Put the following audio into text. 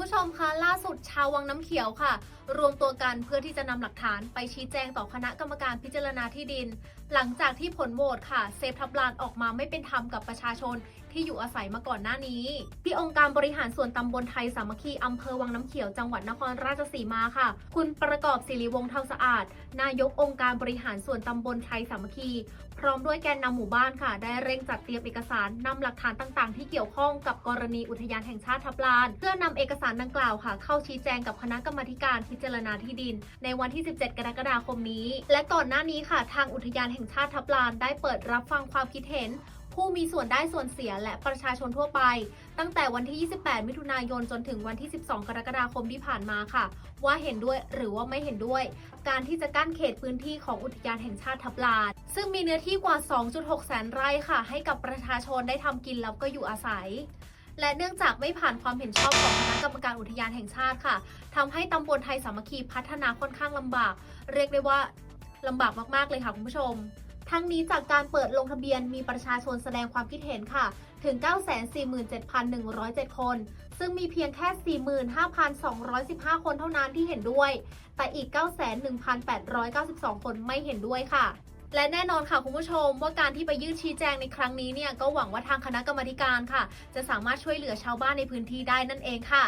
ผู้ชมคะล่าสุดชาววังน้ำเขียวค่ะ รวมตัวกันเพื่อที่จะนำหลักฐานไปชี้แจงต่อคณะกรรมการพิจารณาที่ดิน หลังจากที่ผลโหวตค่ะเซฟทับลานออกมาไม่เป็นธรรมกับประชาชนที่อยู่อาศัยมาก่อนหน้านี้ ที่องค์การบริหารส่วนตำบลไทยสามัคคีอำเภอวังน้ำเขียวจังหวัดนครราชสีมาค่ะ คุณประกอบศิริวงศ์เทาสะอาด นายกองค์การบริหารส่วนตำบลไทยสามัคคี พร้อมด้วยแกนนำหมู่บ้านค่ะ ได้เร่งจัดเตรียมเอกสารนำหลักฐานต่างๆ ที่เกี่ยวข้องกับกรณีอุทยานแห่งชาติทับลาน เพื่อนำเอกสารดังกล่าวค่ะ เข้าชี้แจงกับคณะกรรมการพิจารณาที่ดิน ในวันที่ 17 กรกฎาคมนี้ และก่อนหน้านี้ค่ะ ทางอุทยานแห่งชาติทับลานได้เปิดรับฟังความคิดเห็น ผู้มีส่วนได้ส่วนเสียและประชาชนทั่วไป ตั้งแต่วันที่ 28 มิถุนายนจนถึงวันที่ 12 กรกฎาคมที่ผ่านมาค่ะ ว่าเห็นด้วยหรือว่าไม่เห็นด้วย การที่จะกั้นเขตพื้นที่ของอุทยานแห่งชาติทับลาน ซึ่งมีเนื้อที่กว่า 2.6 แสนไร่ค่ะ ให้กับประชาชนได้ทำกินแล้วก็อยู่อาศัยและเนื่องจากไม่ผ่านความเห็นชอบของคณะกรรมการอุทยานแห่งชาติค่ะทำให้ตำบลไทยสามัคคีพัฒนาค่อนข้างลำบาก เรียกได้ว่า ลำบากมากๆเลยค่ะคุณผู้ชม ทั้งนี้จากการเปิดลงทะเบียนมีประชาชนแสดงความคิดเห็นค่ะ ถึง 947,107 คน ซึ่งมีเพียงแค่ 45,215 คนเท่านั้นที่เห็นด้วย แต่อีก901,892 คนไม่เห็นด้วยค่ะและแน่นอนค่ะคุณผู้ชมว่าการที่ไปยื่นชี้แจงในครั้งนี้เนี่ยก็หวังว่าทางคณะกรรมการค่ะ จะสามารถช่วยเหลือชาวบ้านในพื้นที่ได้นั่นเองค่ะ